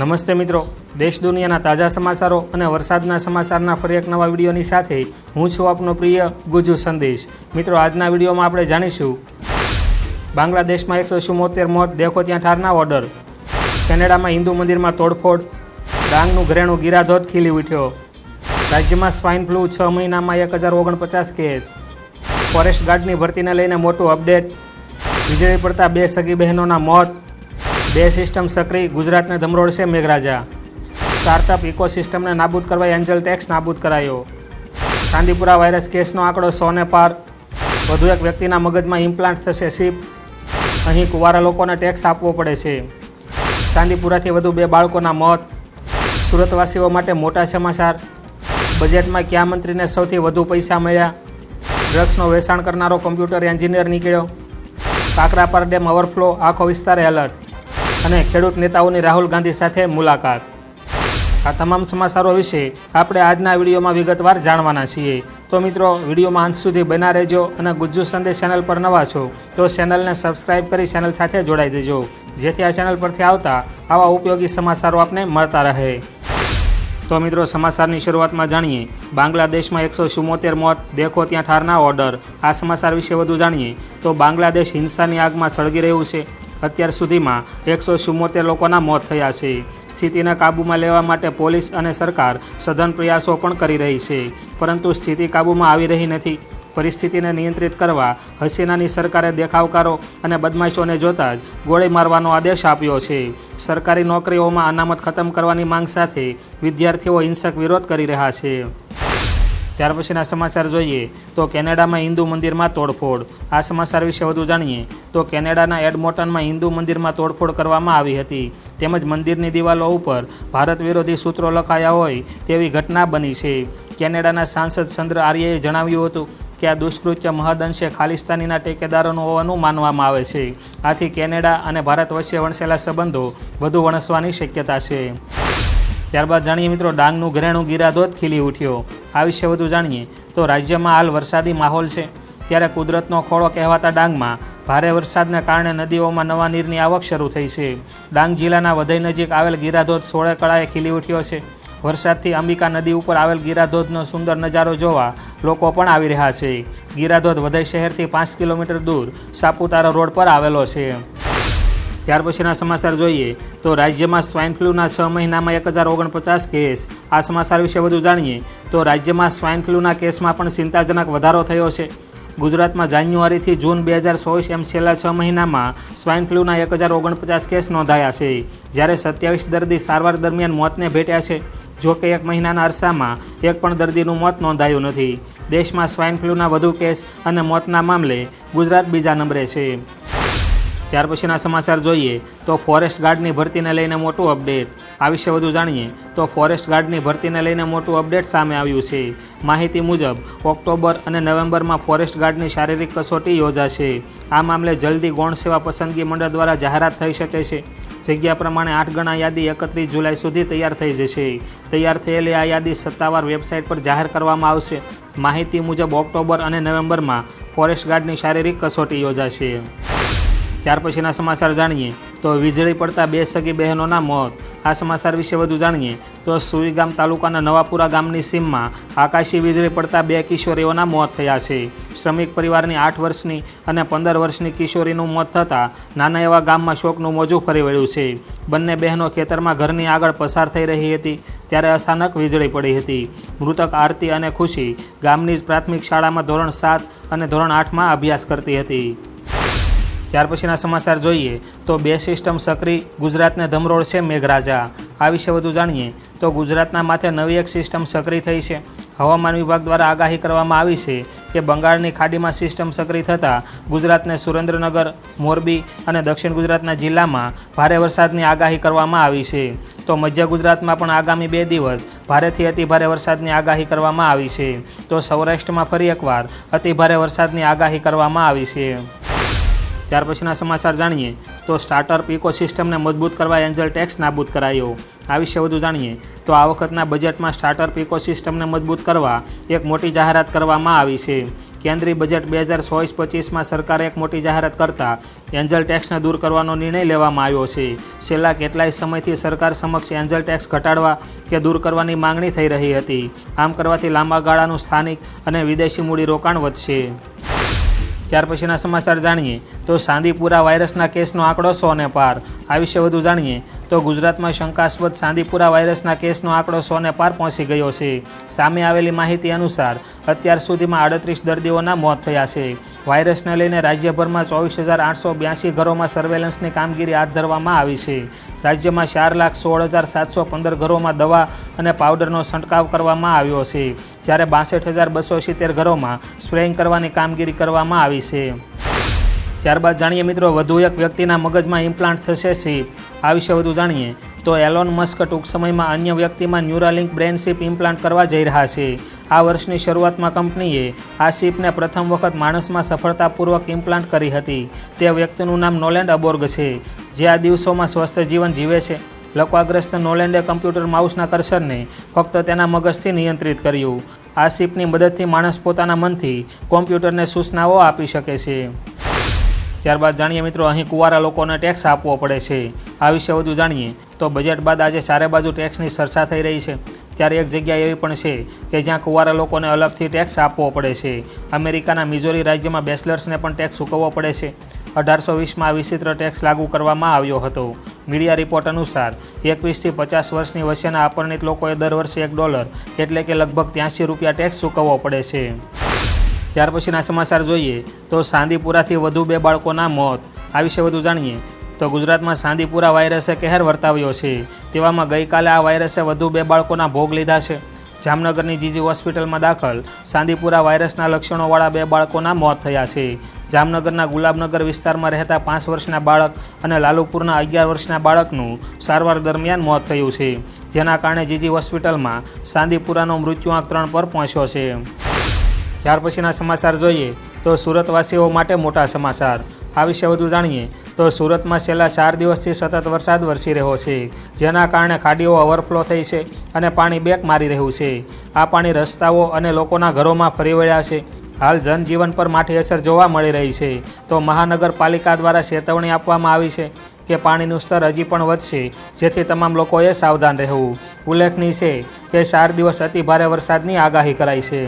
નમસ્તે મિત્રો. દેશ દુનિયાના તાજા સમાચારો અને વરસાદના સમાચારના ફરી એક નવા વિડીયોની સાથે હું છું આપનો પ્રિય ગુજુ સંદેશ. મિત્રો, આજના વિડીયોમાં આપણે જાણીશું. બાંગ્લાદેશમાં એકસો ચુમ્મોતેર મોત, દેખો ત્યાં ઠારના ઓર્ડર. કેનેડામાં હિન્દુ મંદિરમાં તોડફોડ. ડાંગનું ઘરેણું ગિરાધોધ ખીલી ઉઠ્યો. રાજ્યમાં સ્વાઇન ફ્લૂ છ મહિનામાં એક હજાર ઓગણપચાસ કેસ. ફોરેસ્ટ ગાર્ડની ભરતીને લઈને મોટું અપડેટ. વીજળી પડતા બે સગી બહેનોના મોત. બે સિસ્ટમ સક્રિય ગુજરાતને ધમરોળશે મેઘરાજા. સ્ટાર્ટઅપ ઇકોસિસ્ટમને નાબૂદ કરવા એન્જલ ટેક્સ નાબૂદ કરાયો. સાંદીપુરા વાયરસ કેસનો આંકડો સોને પાર. વધુ એક વ્યક્તિના મગજમાં ઇમ્પ્લાન્ટ થશે સીપ અહીં કુવારા લોકોને ટેક્સ આપવો પડે છે. સાંદીપુરાથી વધુ બે બાળકોના મોત. સુરતવાસીઓ માટે મોટા સમાચાર. બજેટમાં કયા મંત્રીને સૌથી વધુ પૈસા મળ્યા? ડ્રગ્સનો વેચાણ કરનારો કમ્પ્યુટર એન્જિનિયર નીકળ્યો. કાકરાપાર ડેમ ઓવરફ્લો, આખો વિસ્તાર એલર્ટ. અને ખેડૂત નેતાઓની રાહુલ ગાંધી સાથે મુલાકાત. આ તમામ સમાચારો વિશે આપણે આજના વિડીયોમાં વિગતવાર જાણવાના છીએ. તો મિત્રો, વિડીયોમાં અંત સુધી બના રહેજો અને ગુજ્જુ સંદેશ ચેનલ પર નવા છો, તો ચેનલને સબસ્ક્રાઈબ કરી ચેનલ સાથે જોડાઈ જજો. જેથી આ ચેનલ પરથી આવતા આવા ઉપયોગી સમાચારો આપને મળતા રહે. તો મિત્રો, સમાચારની શરૂઆતમાં જાણીએ. બાંગ્લાદેશમાં એકસો ચુમ્મોતેર મોત, દેખો ત્યાં ઠારના ઓર્ડર. આ સમાચાર વિશે વધુ જાણીએ. તો બાંગ્લાદેશ હિંસાની આગમાં સળગી રહ્યું છે. અત્યાર સુધીમાં એકસો ચુમ્મોતેર લોકોના મોત થયા છે. સ્થિતિને કાબૂમાં લેવા માટે પોલીસ અને સરકાર સઘન પ્રયાસો પણ કરી રહી છે. પરંતુ સ્થિતિ કાબૂમાં આવી રહી નથી. પરિસ્થિતિને નિયંત્રિત કરવા હસીનાની સરકારે દેખાવકારો અને બદમાશોને જોતા જ ગોળી મારવાનો આદેશ આપ્યો છે. સરકારી નોકરીઓમાં અનામત ખતમ કરવાની માંગ સાથે વિદ્યાર્થીઓ હિંસક વિરોધ કરી રહ્યા છે. ત્યાર પછીના સમાચાર જોઈએ તો કેનેડામાં હિન્દુ મંદિરમાં તોડફોડ. આ સમાચાર વિશે વધુ જાણીએ તો કેનેડાના એડમોટનમાં હિન્દુ મંદિરમાં તોડફોડ કરવામાં આવી હતી. તેમજ મંદિરની દિવાલો ઉપર ભારત વિરોધી સૂત્રો લખાયા હોય તેવી ઘટના બની છે. કેનેડાના સાંસદ ચંદ્ર આર્યએ જણાવ્યું હતું કે આ દુષ્કૃત્ય મહદઅંશે ખાલિસ્તાનીના ટેકેદારોનું હોવાનું માનવામાં આવે છે. આથી કેનેડા અને ભારત વચ્ચે વણસેલા સંબંધો વધુ વણસવાની શક્યતા છે. ત્યારબાદ જાણીએ મિત્રો, ડાંગનું ઘરેણું ગિરાધોધ ખીલી ઉઠ્યો. આ વિશે વધુ જાણીએ તો રાજ્યમાં હાલ વરસાદી માહોલ છે. ત્યારે કુદરતનો ખોળો કહેવાતા ડાંગમાં ભારે વરસાદને કારણે નદીઓમાં નવા નીરની આવક શરૂ થઈ છે. ડાંગ જિલ્લાના વધઈ નજીક આવેલ ગિરાધોધ સોળે કળાએ ખીલી ઉઠ્યો છે. વરસાદથી અંબિકા નદી ઉપર આવેલ ગિરાધોધનો સુંદર નજારો જોવા લોકો પણ આવી રહ્યા છે. ગિરાધોધ વધઈ શહેરથી પાંચ કિલોમીટર દૂર સાપુતારા રોડ પર આવેલો છે. ત્યાર પછીના સમાચાર જોઈએ તો રાજ્યમાં સ્વાઇન ફ્લૂના છ મહિનામાં એક હજાર ઓગણપચાસ કેસ. આ સમાચાર વિશે વધુ જાણીએ તો રાજ્યમાં સ્વાઇન ફ્લૂના કેસમાં પણ ચિંતાજનક વધારો થયો છે. ગુજરાતમાં જાન્યુઆરીથી જૂન બે હજાર ચોવીસ એમ છેલ્લા છ મહિનામાં સ્વાઇન ફ્લૂના એક હજાર ઓગણપચાસ કેસ નોંધાયા છે. જ્યારે સત્યાવીસ દર્દી સારવાર દરમિયાન મોતને ભેટ્યા છે. જો કે એક મહિનાના અરસામાં એક પણ દર્દીનું મોત નોંધાયું નથી. દેશમાં સ્વાઇન ફ્લૂના વધુ કેસ અને મોતના મામલે ગુજરાત બીજા નંબરે છે. ત્યાર પછીના સમાચાર જોઈએ તો ફોરેસ્ટ ગાર્ડની ભરતીને લઈને મોટું અપડેટ આ વિશે વધુ જાણીએ તો ફોરેસ્ટ ગાર્ડની ભરતીને લઈને મોટું અપડેટ સામે આવ્યું છે. માહિતી મુજબ, ઓક્ટોબર અને નવેમ્બરમાં ફોરેસ્ટ ગાર્ડની શારીરિક કસોટી યોજાશે. આ મામલે જલ્દી ગૌણ સેવા પસંદગી મંડળ દ્વારા જાહેરાત થઈ શકે છે. જગ્યા પ્રમાણે આઠ ગણા યાદી એકત્રીસ જુલાઈ સુધી તૈયાર થઈ જશે. તૈયાર થયેલી આ યાદી સત્તાવાર વેબસાઇટ પર જાહેર કરવામાં આવશે. માહિતી મુજબ, ઓક્ટોબર અને નવેમ્બરમાં ફોરેસ્ટ ગાર્ડની શારીરિક કસોટી યોજાશે. ત્યાર પછીના સમાચાર જાણીએ. તો વીજળી પડતા બે સગી બહેનોના મોત. આ સમાચાર વિશે વધુ જાણીએ. તો સુઈગામ તાલુકાના નવાપુરા ગામની સીમમાં આકાશી વીજળી પડતા બે કિશોરીઓના મોત થયા છે. શ્રમિક પરિવારની આઠ વર્ષની અને પંદર વર્ષની કિશોરીનું મોત થતાં નાના એવા ગામમાં શોકનું મોજું ફરી વળ્યું છે. બંને બહેનો ખેતરમાં ઘરની આગળ પસાર થઈ રહી હતી, ત્યારે અચાનક વીજળી પડી હતી. મૃતક આરતી અને ખુશી ગામની જ પ્રાથમિક શાળામાં ધોરણ સાત અને ધોરણ આઠમાં અભ્યાસ કરતી હતી. ત્યાર પછીના સમાચાર જોઈએ તો બે સિસ્ટમ સક્રિય ગુજરાતને ધમરોળશે મેઘરાજા. આ વિશે વધુ જાણીએ તો ગુજરાતના માથે નવી એક સિસ્ટમ સક્રિય થઈ છે. હવામાન વિભાગ દ્વારા આગાહી કરવામાં આવી છે કે બંગાળની ખાડીમાં સિસ્ટમ સક્રિય થતાં ગુજરાતને સુરેન્દ્રનગર, મોરબી અને દક્ષિણ ગુજરાતના જિલ્લામાં ભારે વરસાદની આગાહી કરવામાં આવી છે. તો મધ્ય ગુજરાતમાં પણ આગામી બે દિવસ ભારેથી અતિભારે વરસાદની આગાહી કરવામાં આવી છે. તો સૌરાષ્ટ્રમાં ફરી એકવાર અતિભારે વરસાદની આગાહી કરવામાં આવી છે. ત્યાર પછીના સમાચાર જાણીએ તો સ્ટાર્ટઅપ ઇકોસિસ્ટમને મજબૂત કરવા એન્જલ ટેક્સ નાબૂદ કરાયો. આ વિશે વધુ જાણીએ તો આ વખતના બજેટમાં સ્ટાર્ટઅપ ઇકોસિસ્ટમને મજબૂત કરવા એક મોટી જાહેરાત કરવામાં આવી છે. કેન્દ્રીય બજેટ બે હજાર ચોવીસ પચીસમાં સરકારે એક મોટી જાહેરાત કરતા એન્જલ ટેક્સને દૂર કરવાનો નિર્ણય લેવામાં આવ્યો છે. છેલ્લા કેટલાય સમયથી સરકાર સમક્ષ એન્જલ ટેક્સ ઘટાડવા કે દૂર કરવાની માંગણી થઈ રહી હતી. આમ કરવાથી લાંબા ગાળાનું સ્થાનિક અને વિદેશી મૂડીરોકાણ વધશે. ત્યાર પછીના સમાચાર જાણીએ તો સાંદીપુરા વાયરસના કેસનો આંકડો સોને પાર. આ વિશે વધુ જાણીએ તો ગુજરાતમાં શંકાસ્પદ સાંદીપુરા વાયરસના કેસનો આંકડો સોને પાર પહોંચી ગયો છે. સામે આવેલી માહિતી અનુસાર, અત્યાર સુધીમાં આડત્રીસ દર્દીઓના મોત થયા છે. વાયરસને લઈને રાજ્યભરમાં ચોવીસ હજાર આઠસો બ્યાસી ઘરોમાં સર્વેલન્સની કામગીરી હાથ ધરવામાં આવી છે. રાજ્યમાં ચાર લાખ સોળ હજાર સાતસો પંદર ઘરોમાં દવા અને પાવડરનો છંટકાવ કરવામાં આવ્યો છે. જ્યારે બાસઠ હજાર બસો સિત્તેર ઘરોમાં સ્પ્રેઇંગ કરવાની કામગીરી કરવામાં આવી છે. ત્યારબાદ જાણીએ મિત્રો, વધુ એક વ્યક્તિના મગજમાં ઇમ્પ્લાન્ટ થશે સીપ આ વિશે વધુ જાણીએ તો એલોન મસ્ક ટૂંક સમયમાં અન્ય વ્યક્તિમાં ન્યુરાલિંક બ્રેન શિપ ઇમ્પ્લાન્ટ કરવા જઈ રહ્યા છે. આ વર્ષની શરૂઆતમાં કંપનીએ આ શિપને પ્રથમ વખત માણસમાં સફળતાપૂર્વક ઇમ્પ્લાન્ટ કરી હતી. તે વ્યક્તિનું નામ નોલેન્ડ અબોર્ગ છે. જે આ દિવસોમાં સ્વસ્થ જીવન જીવે છે. લકવાગ્રસ્ત નોલેન્ડે કમ્પ્યુટર માઉસના કર્સરને ફક્ત તેના મગજથી નિયંત્રિત કર્યું. આ શિપની મદદથી માણસ પોતાના મનથી કોમ્પ્યુટરને સૂચનાઓ આપી શકે છે. ત્યારબાદ જાણીએ મિત્રો, અહીં કુંવારા લોકોને ટેક્સ આપવો પડે છે. આ વિશે વધુ જાણીએ તો બજેટ બાદ આજે ચારે બાજુ ટેક્સની ચર્ચા થઈ રહી છે. ત્યારે એક જગ્યા એવી પણ છે કે જ્યાં કુંવારા લોકોને અલગથી ટેક્સ આપવો પડે છે. અમેરિકાના મિઝોરી રાજ્યમાં બેચલર્સને પણ ટેક્સ ચૂકવવો પડે છે. અઢારસો વીસમાં આ વિચિત્ર ટેક્સ લાગુ કરવામાં આવ્યો હતો. મીડિયા રિપોર્ટ અનુસાર, એકવીસથી પચાસ વર્ષની વચ્ચેના અપરિણિત લોકોએ દર વર્ષે એક ડોલર, એટલે કે લગભગ ત્યાંસી રૂપિયા ટેક્સ ચૂકવવો પડે છે. ત્યાર પછીના સમાચાર જોઈએ તો સાંદીપુરાથી વધુ બે બાળકોના મોત. આ વિશે વધુ જાણીએ તો ગુજરાતમાં સાંદીપુરા વાયરસે કહેર વર્તાવ્યો છે. તેવામાં ગઈકાલે આ વાયરસે વધુ બે બાળકોના ભોગ લીધા છે. જામનગરની જીજી હોસ્પિટલમાં દાખલ સાંદીપુરા વાયરસના લક્ષણોવાળા બે બાળકોના મોત થયા છે. જામનગરના ગુલાબનગર વિસ્તારમાં રહેતા પાંચ વર્ષના બાળક અને લાલુપુરના અગિયાર વર્ષના બાળકનું સારવાર દરમિયાન મોત થયું છે. જેના કારણે જીજી હોસ્પિટલમાં સાંદીપુરાનો મૃત્યુઆંક ત્રણ પર પહોંચ્યો છે. ત્યાર પછીના સમાચાર જોઈએ તો સુરતવાસીઓ માટે મોટા સમાચાર. આ વિશે વધુ જાણીએ તો સુરતમાં છેલ્લા ચાર દિવસથી સતત વરસાદ વરસી રહ્યો છે, જેના કારણે ખાડીઓ ઓવરફ્લો થઈ છે અને પાણી બેક મારી રહ્યું છે. આ પાણી રસ્તાઓ અને લોકોના ઘરોમાં ફરી વળ્યા છે. હાલ જનજીવન પર માઠી અસર જોવા મળી રહી છે. તો મહાનગરપાલિકા દ્વારા ચેતવણી આપવામાં આવી છે કે પાણીનું સ્તર હજી પણ વધશે, જેથી તમામ લોકોએ સાવધાન રહેવું. ઉલ્લેખનીય છે કે ચાર દિવસ અતિ ભારે વરસાદની આગાહી કરાઈ છે.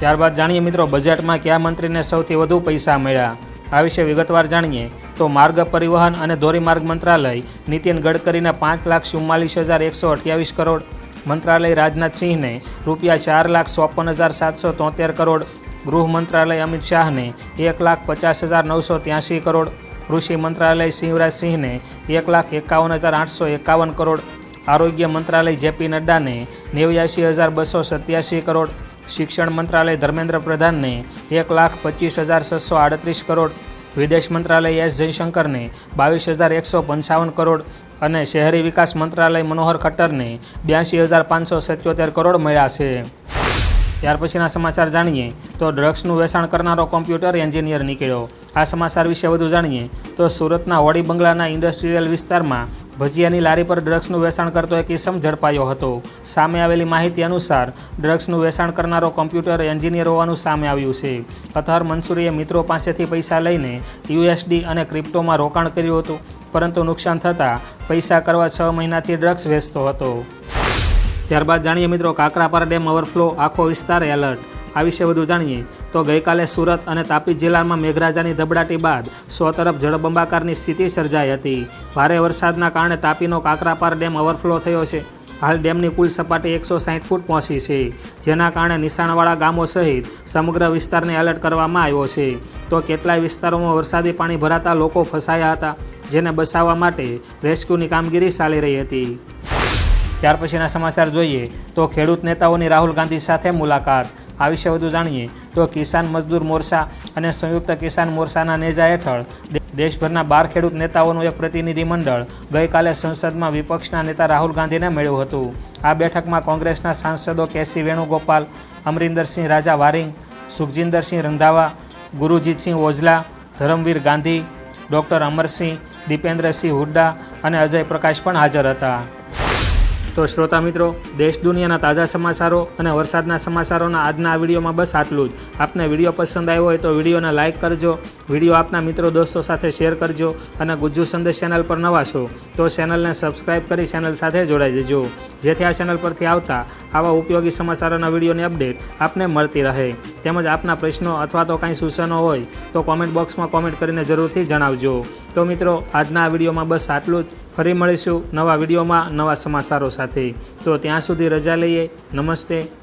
ત્યારબાદ જાણીએ મિત્રો, બજેટમાં કયા મંત્રીને સૌથી વધુ પૈસા મળ્યા? આ વિશે વિગતવાર જાણીએ તો માર્ગ પરિવહન અને ધોરીમાર્ગ મંત્રાલય નીતિન ગડકરીને પાંચ લાખ ચુમ્માલીસ હજાર એકસો અઠ્યાવીસ કરોડ, મંત્રાલય રાજનાથસિંહને રૂપિયા ચાર લાખ ચોપન હજાર સાતસો તોતેર કરોડ, ગૃહ મંત્રાલય અમિત શાહને એક લાખ પચાસ હજાર નવસો ત્યાંસી કરોડ, કૃષિ મંત્રાલય શિવરાજસિંહને એક લાખ એકાવન હજાર આઠસો એકાવન કરોડ, આરોગ્ય મંત્રાલય જેપી નડ્ડાને નેવ્યાસી હજાર બસો સત્યાસી કરોડ શિક્ષણ મંત્રાલય ધર્મેન્દ્ર પ્રધાનને એક લાખ પચીસ હજાર છસો આડત્રીસ કરોડ, વિદેશ મંત્રાલય એસ જયશંકરને બાવીસ હજાર એકસો પંચાવન કરોડ અને શહેરી વિકાસ મંત્રાલય મનોહર ખટ્ટરને બ્યાસી હજાર પાંચસો સત્યોતેર કરોડ મળ્યા છે. ત્યાર પછીના સમાચાર જાણીએ તો ડ્રગ્સનું વેચાણ કરનારો કોમ્પ્યુટર એન્જિનિયર નીકળ્યો. આ સમાચાર વિશે વધુ જાણીએ તો સુરતના હોડી બંગલાના ઇન્ડસ્ટ્રીયલ વિસ્તારમાં ભજીયાની લારી પર ડ્રગ્સનું વેચાણ કરતો એક ઇસમ ઝડપાયો હતો. સામે આવેલી માહિતી અનુસાર, ડ્રગ્સનું વેચાણ કરનારો કોમ્પ્યુટર એન્જિનિયર હોવાનું સામે આવ્યું છે. અતહર મંસૂરીએ મિત્રો પાસેથી પૈસા લઈને યુએસડી અને ક્રિપ્ટોમાં રોકાણ કર્યું હતું, પરંતુ નુકસાન થતાં પૈસા કરવા છ મહિનાથી ડ્રગ્સ વેચતો હતો. ત્યારબાદ જાણીએ મિત્રો, કાકરાપાર ડેમ ઓવરફ્લો, આખો વિસ્તાર એલર્ટ. આ વિશે વધુ જાણીએ. તો ગઈકાલે સુરત અને તાપી જિલ્લામાં મેઘરાજાની ધબડાટી બાદ સો તરફ જળબંબાકારની સ્થિતિ સર્જાઈ હતી. ભારે વરસાદના કારણે તાપીનો કાકરાપાર ડેમ ઓવરફ્લો થયો છે. હાલ ડેમની કુલ સપાટી એકસો સાઠ ફૂટ પહોંચી છે. જેના કારણે નિશાણવાળા ગામો સહિત સમગ્ર વિસ્તારને એલર્ટ કરવામાં આવ્યો છે. તો કેટલાય વિસ્તારોમાં વરસાદી પાણી ભરાતા લોકો ફસાયા હતા, જેને બચાવવા માટે રેસ્ક્યુની કામગીરી ચાલી રહી હતી. ત્યાર પછીના સમાચાર જોઈએ તો ખેડૂત નેતાઓની રાહુલ ગાંધી સાથે મુલાકાત. આ વિશે વધુ જાણીએ તો કિસાન મજદૂર મોરચા અને સંયુક્ત કિસાન મોરચાના નેજા હેઠળ દેશભરના બાર ખેડૂત નેતાઓનું એક પ્રતિનિધિમંડળ ગઈકાલે સંસદમાં વિપક્ષના નેતા રાહુલ ગાંધીને મળ્યું હતું. આ બેઠકમાં કોંગ્રેસના સાંસદો કેસી વેણુગોપાલ, અમરિંદરસિંહ રાજા વારિંગ, સુખજિંદરસિંહ રંધાવા, ગુરુજીતસિંહ ઓઝલા, ધરમવીર ગાંધી, ડૉક્ટર અમરસિંહ, દીપેન્દ્રસિંહ હુડ્ડા અને અજય પ્રકાશ પણ હાજર હતા. તો શ્રોતા મિત્રો, દેશ દુનિયાના તાજા સમાચારો અને વરસાદના સમાચારોના આજના આ વિડીયોમાં બસ આટલું જ. આપને વીડિયો પસંદ આવ્યો હોય તો વિડીયોને લાઇક કરજો, વીડિયો આપના મિત્રો દોસ્તો સાથે શેર કરજો અને ગુજ્જુ સંદેશ ચેનલ પર નવા છો તો ચેનલને સબસ્ક્રાઇબ કરી ચેનલ સાથે જોડાઈ જજો. જેથી આ ચેનલ પરથી આવતા આવા ઉપયોગી સમાચારોના વિડીયોની અપડેટ આપને મળતી રહે. તેમજ આપના પ્રશ્નો અથવા તો કાંઈ સૂચનો હોય તો કોમેન્ટ બોક્સમાં કોમેન્ટ કરીને જરૂરથી જણાવજો. તો મિત્રો, આજના આ વિડીયોમાં બસ આટલું જ. ફરી મળીશું નવા વિડીયોમાં નવા સમાચારો સાથે. તો ત્યાં સુધી રજા લઈએ. નમસ્તે.